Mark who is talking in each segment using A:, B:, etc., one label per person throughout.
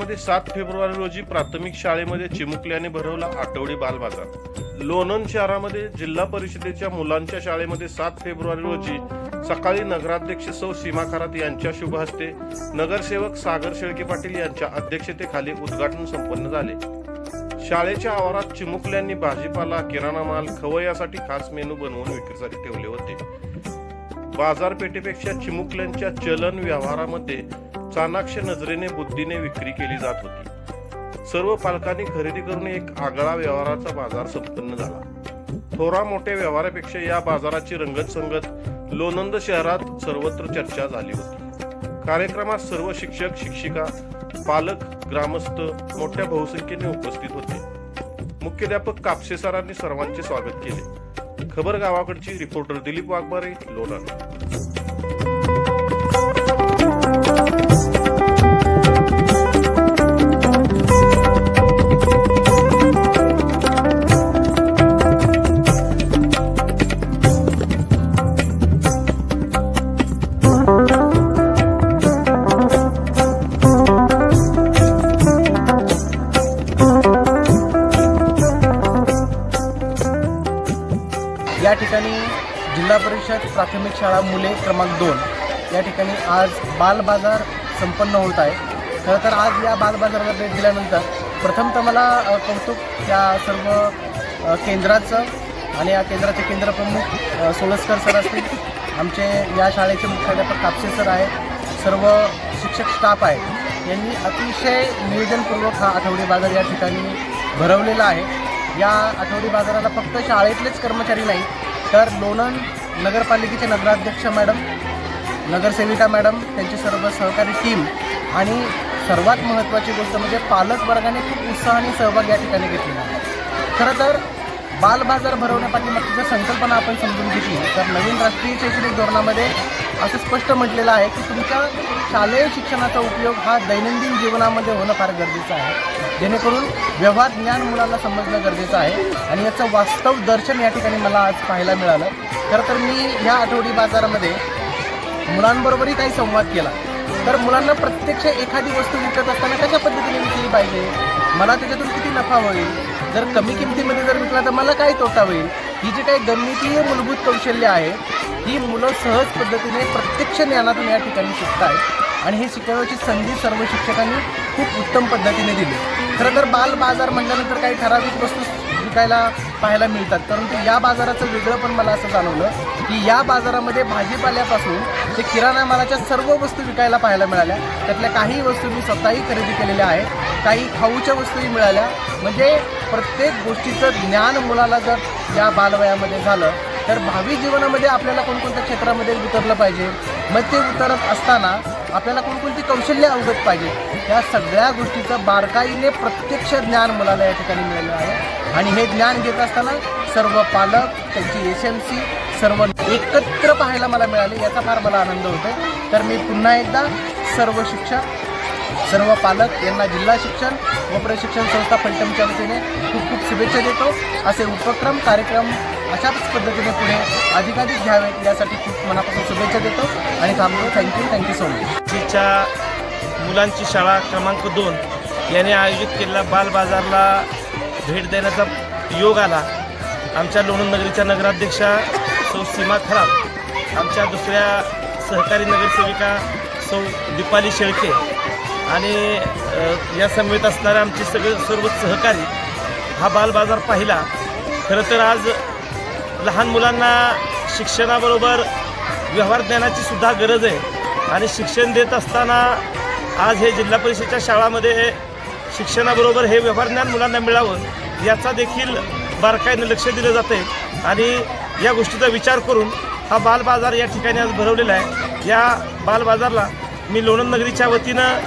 A: शहरामध्ये सात फेब्रुवारी रोजी प्राथमिक शाळेमध्ये चिमुकल्याने भरवला आठवडी बाल बाजार लोणंद शहरामध्ये जिल्हा परिषदेच्या मुलांच्या शाळेमध्ये सात फेब्रुवारी रोजी सकाळी नगराध्यक्ष सौ सीमा खरात यांच्या शुभ हस्ते नगरसेवक सागर शेळके पाटील यांच्या अध्यक्षतेखाली उद्घाटन संपन्न झाले. शाळेच्या आवारात चिमुकल्यांनी भाजीपाला किराणा माल खवयासाठी खास मेनू बनवून विक्रीसाठी ठेवले होते. बाजारपेठेपेक्षा चिमुकल्यांच्या चलन व्यवहारामध्ये चाणाक्ष नजरेने बुद्धीने विक्री केली जात होती. सर्व पालकांनी खरेदी करून एक आगळा व्यवहाराचा बाजार संपन्न झाला. थोरा मोठ्या व्यवहारापेक्षा या बाजाराची रंगत संगत लोणंद शहरात सर्वत्र चर्चा झाली होती. कार्यक्रमात सर्व शिक्षक शिक्षिका पालक ग्रामस्थ मोठ्या बहुसंख्येने उपस्थित होते. मुख्याध्यापक कापसे सरांनी सर्वांचे स्वागत केले. खबर गावाकडची रिपोर्टर दिलीप वाघमारे लोणंद
B: या ठिकाणी जिल्हा परिषद प्राथमिक शाळा मुले क्रमांक दोन. या ठिकाणी आज बाल बाजार संपन्न होत आहे. खरं तर आज या बाल बाजाराला भेट दिल्यानंतर प्रथमतः मला कौतुक त्या सर्व केंद्राचं आणि या केंद्राचे केंद्रप्रमुख अ, सोळसकर सर असतील. आमचे या शाळेचे मुख्याध्यापक कापसे सर आहेत. सर्व शिक्षक स्टाफ आहे यांनी अतिशय नियोजनपूर्वक हा आठवडी बाजार या ठिकाणी भरवलेला आहे. या आठवडी बाजाराला फक्त शाळेतलेच कर्मचारी नाही तर लोणंद नगरपालिकेचे नगराध्यक्ष मॅडम नगरसेविका मॅडम त्यांची सर्व सहकारी टीम आणि सर्वात महत्त्वाची गोष्ट म्हणजे पालक वर्गाने खूप उत्साहाने सहभाग या ठिकाणी घेतलेला आहे. खरं तर बाल बाजार भरवण्यापाठी जर संकल्पना आपण समजून घेतली तर नवीन राष्ट्रीय शैक्षणिक धोरणामध्ये असं स्पष्ट म्हटलेलं आहे की तुमच्या शालेय शिक्षणाचा उपयोग हा दैनंदिन जीवनामध्ये होणं फार गरजेचं आहे. जेणेकरून व्यवहार ज्ञान मुलांना समजणं गरजेचं आहे. आणि याचं वास्तव दर्शन या ठिकाणी मला आज पाहायला मिळालं. खरं तर मी ह्या आठवडी बाजारामध्ये मुलांबरोबरही काही संवाद केला. तर मुलांना प्रत्यक्ष एखादी वस्तू विकत असताना कशा पद्धतीने विकली पाहिजे? मला त्याच्यातून किती नफा होईल? जर कमी किमतीमध्ये जर विकला तर मला काय तोटा होईल? ही जी काही गणितीय मूलभूत कौशल्य आहे ही मुलं सहज पद्धतीने प्रत्यक्ष ज्ञानातून या ठिकाणी शिकत आहेत आणि हे शिकवण्याची संधी सर्व शिक्षकांनी खूप उत्तम पद्धतीने दिली. खरं तर बाल बाजार म्हटल्यानंतर काही ठराविक वस्तू विकायला पाहायला मिळतात. परंतु या बाजाराचं वेगळं पण मला असं जाणवलं की या बाजारामध्ये भाजीपाल्यापासून ते किराणा मालाच्या सर्व वस्तू विकायला पाहायला मिळाल्या. त्यातल्या काही वस्तू मी स्वतःही खरेदी केलेल्या आहेत. काही खाऊच्या वस्तूही मिळाल्या. म्हणजे प्रत्येक गोष्टीचं ज्ञान मुलाला जर या बालवयामध्ये झालं तर भावी जीवनामध्ये आपल्याला कोणकोणत्या क्षेत्रामध्ये उतरलं पाहिजे? मग ते उतरत असताना आपल्याला कोणकोणती कौशल्य अवगत पाहिजे? या सगळ्या गोष्टीचं बारकाईने प्रत्यक्ष ज्ञान मुलाला या ठिकाणी मिळालं आहे. आणि हे ज्ञान घेत असताना सर्व पालक त्यांची एस एम सी सर्व एकत्र पाहायला मला मिळाले याचा फार मला आनंद होतो तर मी पुन्हा एकदा सर्व शिक्षक सर्व पालक यांना जिल्हा शिक्षण व प्रशिक्षण संस्था फलटणच्या वतीने खूप खूप शुभेच्छा देतो. असे उपक्रम कार्यक्रम अशाच पद्धतीने पुढे अधिकाधिक घ्यावे यासाठी खूप मनापासून शुभेच्छा देतो आणि थांबतो. थँक्यू थँक्यू सो मच
C: तिच्या मुलांची शाळा क्रमांक दोन. याने आयोजित केलेला बालबाजारला भेट देण्याचा योग आला. आमच्या लोणंद नगरीच्या नगराध्यक्षा सौ सीमा खराब आमच्या दुसऱ्या सहकारी नगरसेविका सौ दीपाली शेळके आणि या समवेत असणारे आमचे सगळे सर्व सहकारी हा बालबाजार पाहिला. खरं तर आज लहान मुलांना शिक्षणाबरोबर व्यवहार ज्ञानाची सुद्धा गरज आहे. आणि शिक्षण देत असताना आज हे जिल्हा परिषदेच्या शाळामध्ये शिक्षणाबरोबर हे व्यवहार ज्ञान मुलांना मिळावं याचा देखील बारकाईनं लक्ष दिलं जातं आहे आणि या गोष्टीचा विचार करून हा बालबाजार या ठिकाणी आज भरवलेला आहे. या बालबाजारला मी लोणंद नगरीच्या वतीनं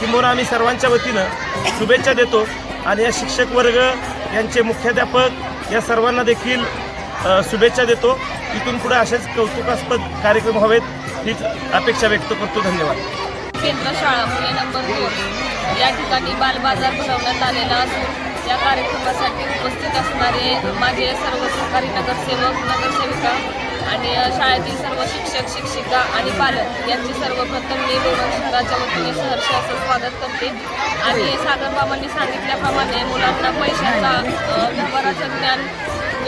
C: किंबहुना आम्ही सर्वांच्या वतीनं शुभेच्छा देतो. आणि या शिक्षक वर्ग यांचे मुख्याध्यापक या सर्वांना देखील शुभेच्छा देतो. इथून पुढे असेच कौतुकास्पद कार्यक्रम व्हावेत हीच अपेक्षा व्यक्त करतो. धन्यवाद.
D: केंद्र शाळा मुले नंबर दोन. या ठिकाणी बालबाजार भरवण्यात आलेला असून या कार्यक्रमासाठी उपस्थित असणारे माझे सर्व सहकारी नगरसेवक नगरसेविका आणि शाळेतील सर्व शिक्षक शिक्षिका आणि पालक यांची सर्वप्रथम मी दोन शहराच्या वतीने सहर्ष असं स्वागत करते. आणि सागरबाबांनी सांगितल्याप्रमाणे मुलांना पैशाचा व्यवहाराचं ज्ञान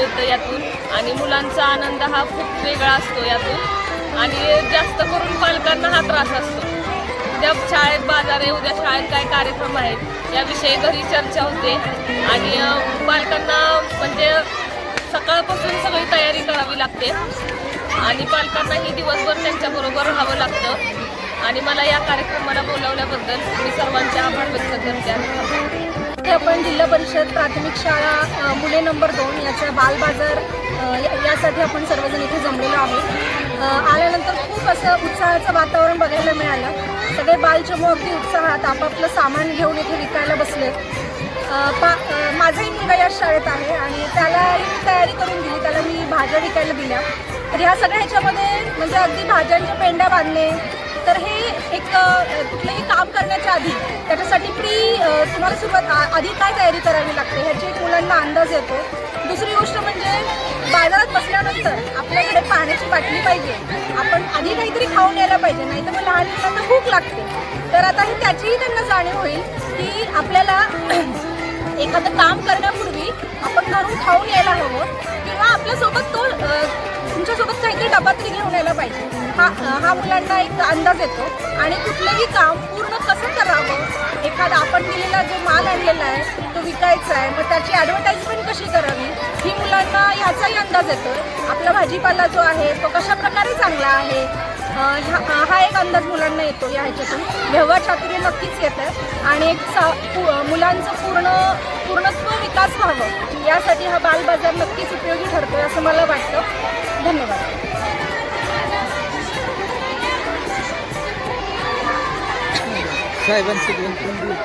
D: मिळतं यातून. आणि मुलांचा आनंद हा खूप वेगळा असतो यातून. आणि जास्त करून पालकांना हा त्रास असतो. उद्या शाळेत बाजार आहे उद्या शाळेत काय कार्यक्रम आहेत याविषयी घरी चर्चा होते. आणि पालकांना म्हणजे सकाळपासून सगळी तयारी करावी लागते. आणि पालकांनाही दिवसभर त्यांच्याबरोबर राहावं लागतं. आणि मला या कार्यक्रमाला बोलावल्याबद्दल मी सर्वांचे आभार व्यक्त करते.
E: इथे आपण जिल्हा परिषद प्राथमिक शाळा मुले नंबर दोन याचा बालबाजार या- यासाठी आपण सर्वजण इथे जमलेलो आहोत. आल्यानंतर खूप असं उत्साहाचं वातावरण बघायला मिळालं. सगळे बालचमू अगदी उत्साहात आपापलं सामान घेऊन इथे विकायला बसले. पा माझाही मुलगा या शाळेत आहे आणि त्यालाही तयारी करून दिली. त्याला मी भाज्या विकायला दिल्या. तर ह्या सगळ्या ह्याच्यामध्ये म्हणजे अगदी भाज्यांच्या पेंड्या बांधणे तर हे एक कुठलंही काम करण्याच्या आधी त्याच्यासाठी प्री तुम्हाला सुरुवात आधी काय तयारी करावी लागते ह्याची एक मुलांना अंदाज येतो. दुसरी गोष्ट म्हणजे बाजारात बसल्यानंतर आपल्याकडे पाण्याची बाटली पाहिजे. आपण आधी काहीतरी खाऊन यायला पाहिजे नाही तर मग लहान मुलांना भूक लागते. तर आता ही त्याचीही त्यांना जाणीव होईल की आपल्याला एखादं काम करण्यापूर्वी आपण घरून खाऊन यायला हवं किंवा आपल्यासोबत तो तुमच्यासोबत तुमच्यासोबत काहीतरी डबा तरी घेऊन यायला पाहिजे. हा हा मुलांना एक अंदाज येतो. आणि कुठलंही काम पूर्ण कसं करावं? एखादा आपण दिलेला जो माल आणलेला आहे तो विकायचा आहे मग त्याची ॲडव्हर्टाईजमेंट कशी करावी? ही मुलांना ह्याचाही अंदाज येतो आपला भाजीपाला जो आहे तो कशा प्रकारे चांगला आहे? ह्या- हा एक अंदाज मुलांना येतो या ह्याच्यातून. व्यवहार चातुर्य नक्कीच येतं आणि एक पु- मुलांचं पूर्ण पूर्णत्व हवं यासाठी हा बालबाजार नक्कीच उपयोगी ठरतो असं मला वाटतं. धन्यवाद.
B: साहेबांची दोन तीन दिवस